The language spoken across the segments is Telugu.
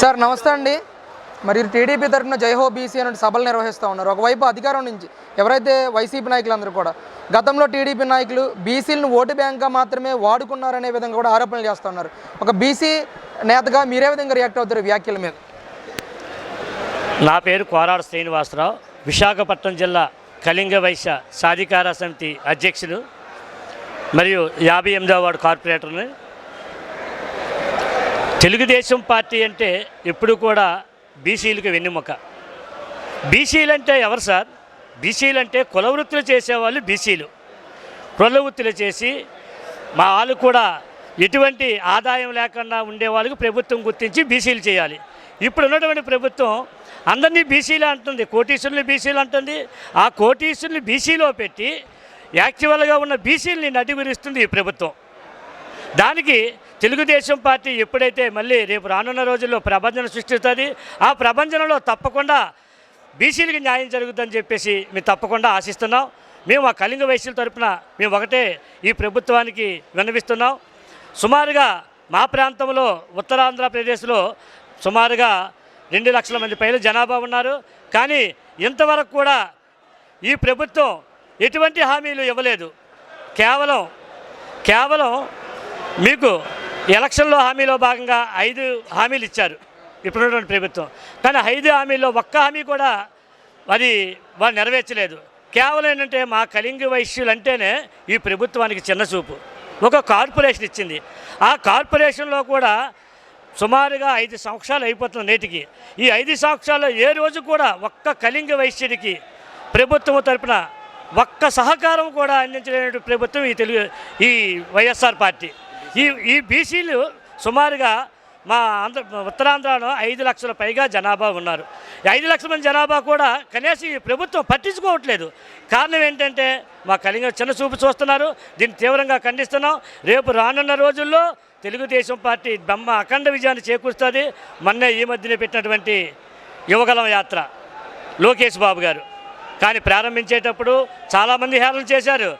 సార్ నమస్తే అండి. మరి టీడీపీ తరఫున జైహో బీసీ అనే సభలు నిర్వహిస్తూ ఉన్నారు. ఒకవైపు అధికారం నుంచి ఎవరైతే వైసీపీ నాయకులందరూ కూడా గతంలో టీడీపీ నాయకులు బీసీలను ఓటు బ్యాంక్గా మాత్రమే వాడుకున్నారనే విధంగా కూడా ఆరోపణలు చేస్తూ ఉన్నారు. ఒక బీసీ నేతగా మీరే విధంగా రియాక్ట్ అవుతారు వ్యాఖ్యల మీద? నా పేరు కోరాడు శ్రీనివాసరావు విశాఖపట్నం జిల్లా కళింగ వైశ్య సాధికార సమితి అధ్యక్షులు మరియు యాభై ఎనిమిదవ వార్డు కార్పొరేటర్ని తెలుగుదేశం పార్టీ అంటే ఎప్పుడు కూడా బీసీలకు వెన్నెముక. బీసీలు అంటే ఎవరు సార్? బీసీలు అంటే కుల వృత్తులు చేసేవాళ్ళు బీసీలు. కుల వృత్తులు చేసి మా వాళ్ళు కూడా ఎటువంటి ఆదాయం లేకుండా ఉండే వాళ్ళకి ప్రభుత్వం గుర్తించి బీసీలు చేయాలి. ఇప్పుడు ఉన్నటువంటి ప్రభుత్వం అందరినీ బీసీలు అంటుంది కోటీశ్వరుని బీసీలు అంటుంది. ఆ కోటీశ్వరుని బీసీలో పెట్టి యాక్చువల్గా ఉన్న బీసీలని నటివిరుస్తుంది ఈ ప్రభుత్వం. దానికి తెలుగుదేశం పార్టీ ఎప్పుడైతే మళ్ళీ రేపు రానున్న రోజుల్లో ప్రభంజన సృష్టిస్తుంది ఆ ప్రభంజనంలో తప్పకుండా బీసీలకి న్యాయం జరుగుతుందని చెప్పేసి మేము తప్పకుండా ఆశిస్తున్నాం. మేము ఆ కళింగ వైశ్యుల తరపున మేము ఒకటే ఈ ప్రభుత్వానికి విన్నవిస్తున్నాం. సుమారుగా మా ప్రాంతంలో ఉత్తరాంధ్రప్రదేశ్లో సుమారుగా రెండు లక్షల మంది పైన జనాభా ఉన్నారు. కానీ ఇంతవరకు కూడా ఈ ప్రభుత్వం ఎటువంటి హామీలు ఇవ్వలేదు. కేవలం కేవలం మీకు ఎలక్షన్లో హామీలో భాగంగా ఐదు హామీలు ఇచ్చారు ఇప్పుడున్నటువంటి ప్రభుత్వం. కానీ ఐదు హామీల్లో ఒక్క హామీ కూడా అది వాళ్ళు నెరవేర్చలేదు. కేవలం ఏంటంటే మా కళింగ వైశ్యులు అంటేనే ఈ ప్రభుత్వానికి చిన్న చూపు. ఒక కార్పొరేషన్ ఇచ్చింది. ఆ కార్పొరేషన్లో కూడా సుమారుగా ఐదు సంవత్సరాలు అయిపోతుంది నేటికి. ఈ ఐదు సంవత్సరాల్లో ఏ రోజు కూడా ఒక్క కళింగ వైశ్యుడికి ప్రభుత్వం తరపున ఒక్క సహకారం కూడా అందించలేనటువంటి ప్రభుత్వం ఈ తెలుగు ఈ వైఎస్ఆర్ పార్టీ. ఈ ఈ బీసీలు సుమారుగా మా ఆంధ్ర ఉత్తరాంధ్రలో ఐదు లక్షల పైగా జనాభా ఉన్నారు. ఈ ఐదు లక్షల మంది జనాభా కూడా కనీసం ఈ ప్రభుత్వం పట్టించుకోవట్లేదు. కారణం ఏంటంటే మా కలింగ చిన్న చూపు చూస్తున్నారు. దీన్ని తీవ్రంగా ఖండిస్తున్నాం. రేపు రానున్న రోజుల్లో తెలుగుదేశం పార్టీ బొమ్మ అఖండ విజయాన్ని చేకూరుస్తుంది. మొన్నే ఈ మధ్యనే పెట్టినటువంటి యువగలం యాత్ర. లోకేష్ బాబు గారు. కానీ ప్రారంభించేటప్పుడు చాలామంది హేళన చేశారు.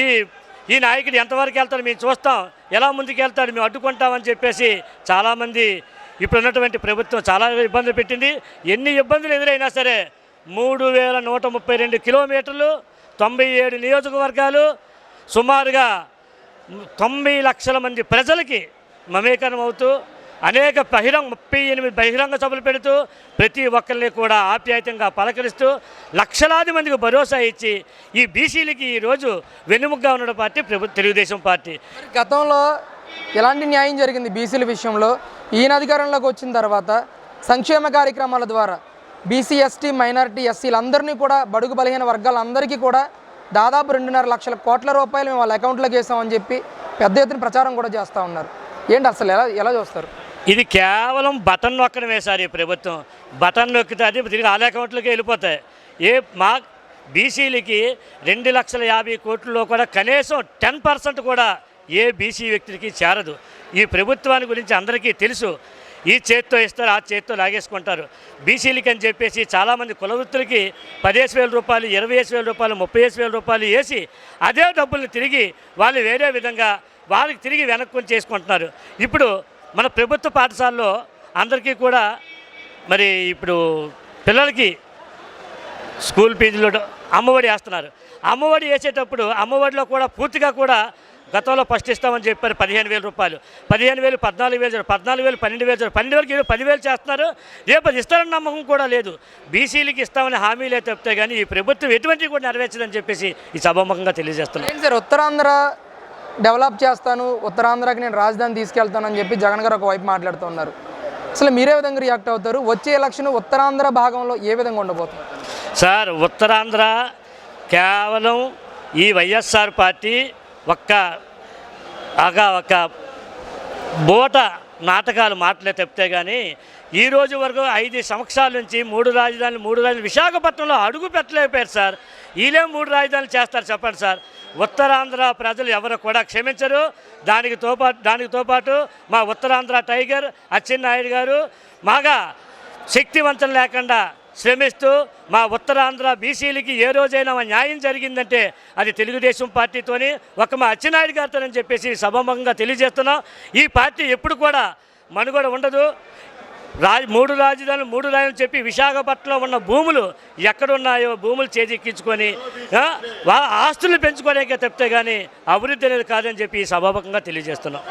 ఈ ఈ నాయకుడు ఎంతవరకు వెళ్తారో మేము చూస్తాం. ఎలా ముందుకెళ్తాడు మేము అడ్డుకుంటామని చెప్పేసి చాలామంది ఇప్పుడు ఉన్నటువంటి ప్రభుత్వం చాలా ఇబ్బందులు పెట్టింది. ఎన్ని ఇబ్బందులు ఎదురైనా సరే మూడు వేల నూట ముప్పై రెండు కిలోమీటర్లు తొంభై ఏడు నియోజకవర్గాలు సుమారుగా తొంభై లక్షల మంది ప్రజలకి మమేకరం అవుతూ అనేక బహిరంగ ముప్పై ఎనిమిది బహిరంగ సభలు పెడుతూ ప్రతి ఒక్కరిని కూడా ఆప్యాయతంగా పలకరిస్తూ లక్షలాది మందికి భరోసా ఇచ్చి ఈ బీసీలకి ఈరోజు వెన్నుముగ్గా ఉన్న పార్టీ ప్రభు తెలుగుదేశం పార్టీ. గతంలో ఎలాంటి న్యాయం జరిగింది బీసీల విషయంలో? ఈయన అధికారంలోకి వచ్చిన తర్వాత సంక్షేమ కార్యక్రమాల ద్వారా బీసీ ఎస్టీ మైనారిటీ ఎస్సీలందరినీ కూడా బడుగు బలహీన వర్గాలందరికీ కూడా దాదాపు రెండున్నర లక్షల కోట్ల రూపాయలు మేము వాళ్ళ అకౌంట్లోకి వేసామని చెప్పి పెద్ద ఎత్తున ప్రచారం కూడా చేస్తూ ఉన్నారు. ఏంటి అసలు ఎలా ఎలా చూస్తారు? ఇది కేవలం బటన్ నొక్కడమే సార్ ఈ ప్రభుత్వం. బటన్ నొక్కితే అది తిరిగి వాళ్ళ వెళ్ళిపోతాయి. ఏ మా బీసీలకి రెండు లక్షల యాభై కోట్లలో కూడా కనీసం టెన్ పర్సెంట్ కూడా ఏ బీసీ వ్యక్తికి చేరదు. ఈ ప్రభుత్వాన్ని గురించి అందరికీ తెలుసు. ఈ చేత్తో ఇస్తారు ఆ చేత్తో లాగేసుకుంటారు. బీసీలకి అని చెప్పేసి చాలామంది కులవృత్తులకి పదిహేసు వేల రూపాయలు ఇరవై వేల రూపాయలు ముప్పై వేల రూపాయలు వేసి అదే డబ్బుల్ని తిరిగి వాళ్ళు వేరే విధంగా వాళ్ళకి తిరిగి వెనక్కొని చేసుకుంటున్నారు ఇప్పుడు మన ప్రభుత్వ పాఠశాలలో అందరికీ కూడా మరి ఇప్పుడు పిల్లలకి స్కూల్ ఫీజులు అమ్మఒడి వేస్తున్నారు. అమ్మఒడి వేసేటప్పుడు అమ్మఒడిలో కూడా పూర్తిగా కూడా గతంలో ఫస్ట్ ఇస్తామని చెప్పారు పదిహేను వేల రూపాయలు. పదిహేను వేలు పద్నాలుగు వేలు పద్నాలుగు వేలు పన్నెండు వేలు పన్నెండు వేలకి ఏదో పదివేలు చేస్తున్నారు. రేపు అది ఇస్తారని నమ్మకం కూడా లేదు. బీసీలకి ఇస్తామని హామీలే చెప్తే కానీ ఈ ప్రభుత్వం ఎటువంటివి కూడా నెరవేర్చదని చెప్పేసి ఈ సభాముఖంగా తెలియజేస్తున్నారు సార్ ఉత్తరాంధ్ర డెవలప్ చేస్తాను ఉత్తరాంధ్రకి నేను రాజధాని తీసుకెళ్తానని చెప్పి జగన్ గారు ఒకవైపు మాట్లాడుతున్నారు అసలు మీరే విధంగా రియాక్ట్ అవుతారు? వచ్చే ఎలక్షన్ ఉత్తరాంధ్ర భాగంలో ఏ విధంగా ఉండబోతుంది? సార్ ఉత్తరాంధ్ర కేవలం ఈ వైఎస్ఆర్ పార్టీ ఒక్క ఒక ఒక బోట నాటకాలు మాటలే చెప్తే కానీ ఈ రోజు వరకు ఐదు సంవత్సరాల నుంచి మూడు రాజధానులు మూడు రాజధానులు విశాఖపట్నంలో అడుగు పెట్టలేకపోయారు సార్. వీళ్ళే మూడు రాజధానులు చేస్తారు చెప్పండి సార్. ఉత్తరాంధ్ర ప్రజలు ఎవరు కూడా క్షమించరు. దానికి తోపాటు దానికి తోపాటు మా ఉత్తరాంధ్ర టైగర్ అచ్చెన్నాయుడు గారు మాగా శక్తివంతం లేకుండా శ్రమిస్తూ మా ఉత్తరాంధ్ర బీసీలకి ఏ రోజైనా న్యాయం జరిగిందంటే అది తెలుగుదేశం పార్టీతోని ఒక మా అచ్చెన్నాయుడు గారితోనని చెప్పేసి సభాముఖంగా తెలియజేస్తున్నాం. ఈ పార్టీ ఎప్పుడు కూడా మనుగడ ఉండదు. రాజ మూడు రాజధానులు మూడు రాయలు చెప్పి విశాఖపట్నంలో ఉన్న భూములు ఎక్కడున్నాయో భూములు చేజిక్కించుకొని ఆ, ఆస్తులు పెంచుకోవడానికే తప్పితే కానీ అభివృద్ధి అనేది కాదని చెప్పి సభాముఖంగా తెలియజేస్తున్నాం.